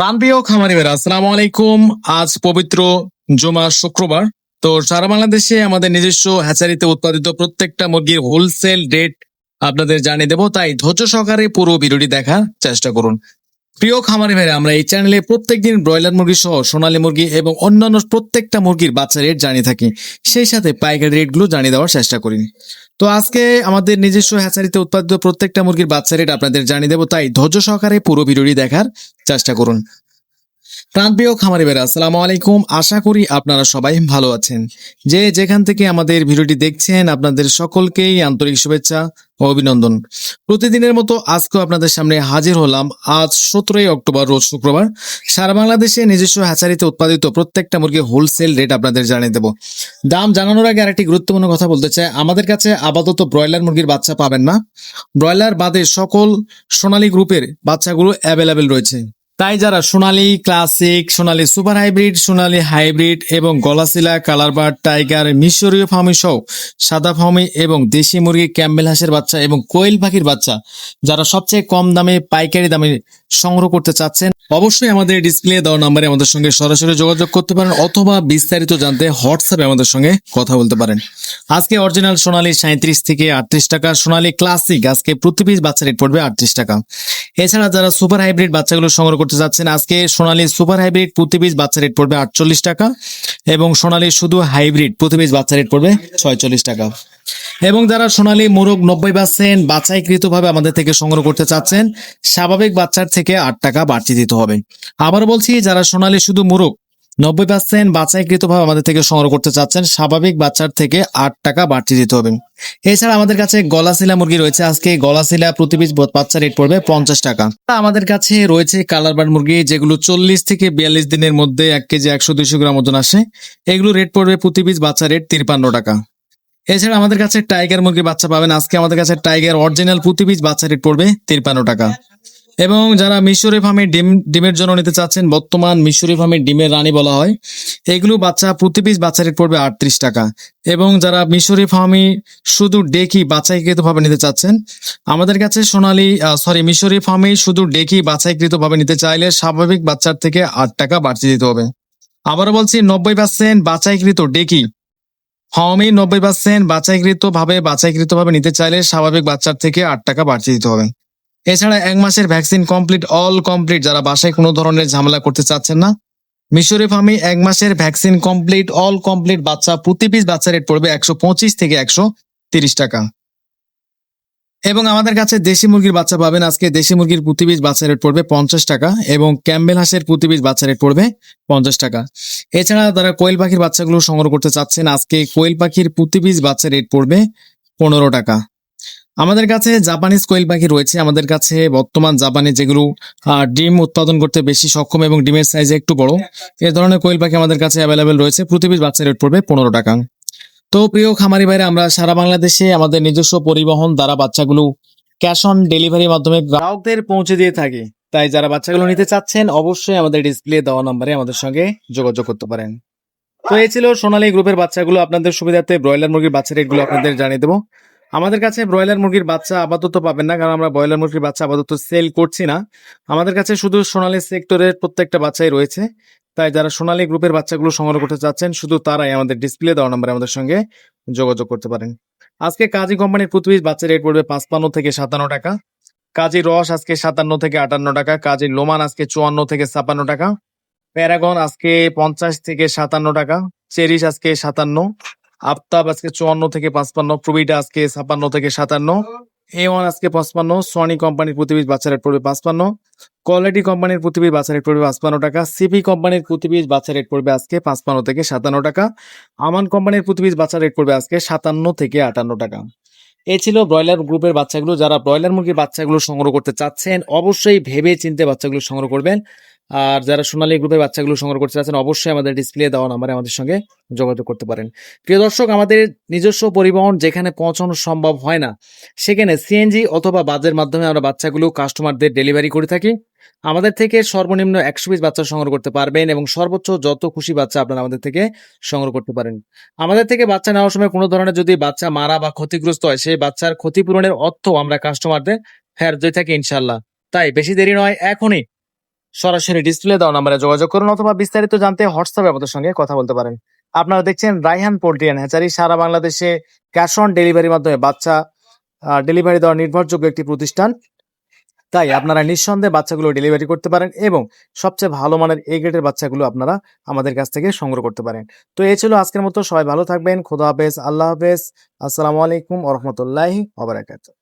প্রাণপ্রিয় খামারি ভাইরা আসসালামু আলাইকুম। আজ পবিত্র জুমা শুক্রবার। তো সারা বাংলাদেশে আমাদের নিজস্ব হ্যাচারিতে উৎপাদিত প্রত্যেকটা মুরগির হোলসেল রেট আপনাদের জানিয়ে দেবো। তাই ধৈর্য সহকারে পুরো ভিডিওটি দেখার চেষ্টা করুন। প্রিয় খামারি ভাইরা আমরা এই চ্যানেলে প্রত্যেকদিন ব্রয়লার মুরগি সহ সোনালী মুরগি এবং অন্যান্য প্রত্যেকটা মুরগির বাচ্চা রেট জানিয়ে থাকি। সেই সাথে পাইকারি রেটগুলো জানিয়ে দেওয়ার চেষ্টা করি। তো আজকে আমাদের নিজস্ব হ্যাচারিতে উৎপাদিত প্রত্যেকটা মুরগির বাচ্চা রেট আপনাদের জানিয়ে দেবো। তাই ধৈর্য সহকারে পুরো ভিডিওটি দেখার চেষ্টা করুন। প্রাণপ্রিয় খামারি বেরা আসসালামু আলাইকুম। আশা করি আপনারা সবাই ভালো আছেন। যে যেখান থেকে আমাদের ভিডিওটি দেখছেন, আপনাদের সকলকেই আন্তরিক শুভেচ্ছা ও অভিনন্দন। প্রতিদিনের মতো আজকেও আপনাদের সামনে হাজির হলাম। আজ সতেরোই অক্টোবর, রোজ শুক্রবার। সারা বাংলাদেশে নিজস্ব হ্যাচারিতে উৎপাদিত প্রত্যেকটা মুরগি হোলসেল রেট আপনাদের জানিয়ে দেবো। দাম জানানোর আগে আরেকটি গুরুত্বপূর্ণ কথা বলতে চাই। আমাদের কাছে আপাতত ব্রয়লার মুরগির বাচ্চা পাবেন না। ব্রয়লার বাদে সকল সোনালী গ্রুপের বাচ্চাগুলো অ্যাভেলেবেল রয়েছে। তাই যারা Sonali classic, Sonali super hybrid, Sonali hybrid এবং গলাসিলা কালারবার্ড, টাইগার, মিশরীয় ফার্মি সহ সাদা ফার্মি এবং দেশি মুরগি, ক্যাম্বেল হাঁসের বাচ্চা এবং কোয়েল পাখির বাচ্চা, যারা সবচেয়ে কম দামে পাইকারি দামে সংগ্রহ করতে চাচ্ছেন অবশ্যই আমাদের ডিসপ্লে দেওয়া নাম্বারে আমাদের সঙ্গে সরাসরি যোগাযোগ করতে পারেন অথবা বিস্তারিত জানতে হোয়াটসঅ্যাপে আমাদের সঙ্গে কথা বলতে পারেন। আজকে অরিজিনাল সোনালী সাঁত্রিশ থেকে আটত্রিশ টাকা, সোনালী ক্লাসিক আজকে প্রতি বাচ্চা রেট পড়বে আটত্রিশ টাকা। এছাড়া যারা সুপার হাইব্রিড বাচ্চাগুলো সংগ্রহ করতে যাচ্ছেন, আজকে সোনালী সুপার হাইব্রিড প্রতি বাচ্চা রেট পড়বে আটচল্লিশ টাকা এবং সোনালী শুধু হাইব্রিড প্রতি বাচ্চা রেট পড়বে ছয়চল্লিশ টাকা। এবং যারা সোনালী, মোরগ নব্বই পার্সেন্ট বাছাইকৃত ভাবে আমাদের থেকে সংগ্রহ করতে চাচ্ছেন, স্বাভাবিক বাচ্চার থেকে আট টাকা বাড়তি দিতে হবে। আবার বলছি, যারা সোনালী শুধু মোরগ নব্বই পার্সেন্ট বাছাইকৃত ভাবে আমাদের থেকে সংগ্রহ করতে চাচ্ছেন, স্বাভাবিক বাচ্চার থেকে আট টাকা বাড়তি দিতে হবে। এছাড়া আমাদের কাছে গলাশিলা মুরগি রয়েছে। আজকে গলাশিলা প্রতি পিস বাচ্চা রেট পড়বে পঞ্চাশ টাকা। আমাদের কাছে রয়েছে কালার বার্ড মুরগি, যেগুলো চল্লিশ থেকে বিয়াল্লিশ দিনের মধ্যে এক কেজি একশো দুইশো গ্রাম ওজন আসে। এগুলো রেট পড়বে প্রতি পিস বাচ্চা রেট তিরপান্ন টাকা। এছাড়া আমাদের কাছে টাইগার মুরগির বাচ্চা পাবেন। আজকে আমাদের কাছে টাইগার অরিজিনাল প্রতি পিস বাচ্চা রেট পড়বে তিরপান্ন টাকা। এবং যারা মিশরি ফার্মে ডিম, ডিমের জন্য নিতে চাচ্ছেন, বর্তমান মিশরি ফার্মে ডিমের রানী বলা হয়, এগুলো বাচ্চা প্রতি পিস বাচ্চা রেট পড়বে আটত্রিশ টাকা। এবং যারা মিশরি ফার্মে শুধু ডেকি বাছাইকৃতভাবে নিতে চাচ্ছেন, আমাদের কাছে সোনালি সরি মিশরি ফার্মে শুধু ডেকি বাছাইকৃতভাবে নিতে চাইলে স্বাভাবিক বাচ্চার থেকে আট টাকা বাড়তি দিতে হবে। আবারও বলছি, নব্বই পার্সেন্ট বাছাইকৃত ডেকি ফার্মে নব্বই পার্সেন্ট বাছাইকৃত ভাবে বাছাইকৃত ভাবে নিতে চাইলে স্বাভাবিক বাচ্চার থেকে আট টাকা বাড়তি দিতে হবে। এছাড়া এক মাসের ভ্যাকসিন কমপ্লিট, অল কমপ্লিট, যারা বাসায় কোনো ধরনের ঝামেলা করতে চাচ্ছেন না মিশরে ফার্মে এক মাসের ভ্যাকসিন কমপ্লিট, অল কমপ্লিট বাচ্চা, প্রতি পিস বাচ্চা রেট পড়বে একশো পঁচিশ থেকে একশো তিরিশ টাকা। এবং আমাদের কাছে দেশি মুরগির বাচ্চা পাবেন। আজকে দেশি মুরগির প্রতি পিস বাচ্চা রেট পড়বে পঞ্চাশ টাকা এবং ক্যাম্বেল হাঁসের প্রতি পিস বাচ্চা রেট পড়বে পঞ্চাশ টাকা। এছাড়া তারা কোয়েল পাখির বাচ্চাগুলো সংগ্রহ করতে চাচ্ছেন, আজকে কোয়েল পাখির প্রতি পিস বাচ্চা রেট পড়বে পনেরো টাকা। আমাদের কাছে জাপানিজ কোয়েল পাখি রয়েছে। আমাদের কাছে বর্তমান জাপানি যেগুলো ডিম উৎপাদন করতে বেশি সক্ষম এবং ডিমের সাইজে একটু বড়, এ ধরনের কোয়েল পাখি আমাদের কাছে অ্যাভেলেবেল রয়েছে। প্রতি পিস বাচ্চা রেট পড়বে পনেরো টাকা। তো প্রিয় খামারি ভাইরা, আমরা সারা বাংলাদেশে আমাদের নিজস্ব পরিবহন দ্বারা বাচ্চাগুলো ক্যাশ অন ডেলিভারির মাধ্যমে গ্রাহকদের পৌঁছে দিয়ে থাকি। তাই যারা বাচ্চাগুলো নিতে চাচ্ছেন, অবশ্যই আমাদের ডিসপ্লে দেওয়া নম্বরে আমাদের সঙ্গে যোগাযোগ করতে পারেন। তো এই ছিল সোনালী গ্রুপের বাচ্চাগুলো। আপনাদের সুবিধার্থে ব্রয়লার মুরগির বাচ্চা রেটগুলো আপনাদের জানিয়ে দেবো। আমাদের কাছে ব্রয়লার মুরগির বাচ্চা আপাতত পাবেন না, কারণ আমরা ব্রয়লার মুরগির বাচ্চা আপাতত সেল করছি না। আমাদের কাছে শুধু সোনালী সেক্টরের প্রত্যেকটা বাচ্চাই রয়েছে। তাই যারা সোনালী গ্রুপের বাচ্চাগুলো সংগ্রহ করতে চাচ্ছেন, শুধু তারাই আমাদের ডিসপ্লে দেওয়া নম্বরে আমাদের সঙ্গে যোগাযোগ করতে পারেন। আজকে কাজী কোম্পানির প্রতি পিস বাচ্চা রেট পড়বে পাঁচপান্ন থেকে সাতান্ন টাকা। কাজী রস আজকে সাতান্ন থেকে আটান্ন টাকা, কাজী লোমান আজকে চুয়ান্ন থেকে ছাপান্ন টাকা। প্যারাগন আজকে পঞ্চাশ থেকে সাতান্ন টাকা, চেরিশ আজকে সাতান্ন, আফতাব আজকে চুয়ান্ন থেকে পাঁচপান্ন, প্রবিটা আজকে ছাপান্ন থেকে সাতান্ন। এ ওয়ান আজকে পঁচপান্ন সনি কোম্পানির প্রতি পিস বাচ্চা রেট পড়বে পাঁচপান্ন কোয়ালিটি কোম্পানির প্রতি পিস বাচ্চা রেট পড়বে পাঁচপান্ন টাকা সিপি কোম্পানির প্রতি পিস বাচ্চা রেট পড়বে আজকে পাঁচপান্ন থেকে সাতান্ন টাকা আমান কোম্পানির প্রতি পিস বাচ্চা রেট পড়বে আজকে সাতান্ন থেকে আটান্ন টাকা। এ ছিল ব্রয়লার গ্রুপের বাচ্চাগুলো। যারা ব্রয়লার মুরগির বাচ্চাগুলো সংগ্রহ করতে চাচ্ছেন, অবশ্যই ভেবে চিন্তে বাচ্চাগুলো সংগ্রহ করবেন। আর যারা সোনালী গ্রুপের বাচ্চাগুলো সংগ্রহ করতে চাচ্ছেন, অবশ্যই আমাদের ডিসপ্লে দেওয়া নাম্বারে আমাদের সঙ্গে যোগাযোগ করতে পারেন। প্রিয় দর্শক, আমাদের নিজস্ব পরিবহন যেখানে পৌঁছানো সম্ভব হয় না, সেখানে সিএনজি অথবা বাজের মাধ্যমে আমরা বাচ্চাগুলো কাস্টমারদের ডেলিভারি করে থাকি। আমাদের থেকে সর্বনিম্ন একশো পিস বাচ্চা সংগ্রহ করতে পারবেন এবং সর্বোচ্চ যত খুশি বাচ্চা আপনারা আমাদের থেকে সংগ্রহ করতে পারেন। আমাদের থেকে বাচ্চা নেওয়ার সময় কোনো ধরনের যদি বাচ্চা মারা বা ক্ষতিগ্রস্ত হয়, সেই বাচ্চার ক্ষতিপূরণের অর্থ আমরা কাস্টমারদের ফেরত দিয়ে থাকি ইনশাল্লাহ তাই বেশি দেরি নয়, এখনই সরাসরি ডিসপ্লে দেওয়া নাম্বারে যোগাযোগ করুন অথবা বিস্তারিত জানতে হোয়াটসঅ্যাপে আমাদের সঙ্গে কথা বলতে পারেন। আপনারা দেখছেন রাইহান পোল্ট্রি অ্যান্ড হ্যাচারি সারা বাংলাদেশে ক্যাশ অন ডেলিভারির মাধ্যমে বাচ্চা ডেলিভারি দেওয়ার নির্ভরযোগ্য একটি প্রতিষ্ঠান। তাই আপনারা নিঃসন্দেহে বাচ্চাগুলো ডেলিভারি করতে পারেন এবং সবচেয়ে ভালো মানের এই গ্রেডের বাচ্চাগুলো আপনারা আমাদের কাছ থেকে সংগ্রহ করতে পারেন। তো এ ছিল আজকের মতো। সবাই ভালো থাকবেন। খোদা হাফেজ। আল্লাহ হাফেজ। আসসালামু আলাইকুম ওরহমতুল্লাহি ওবরাকাতুহ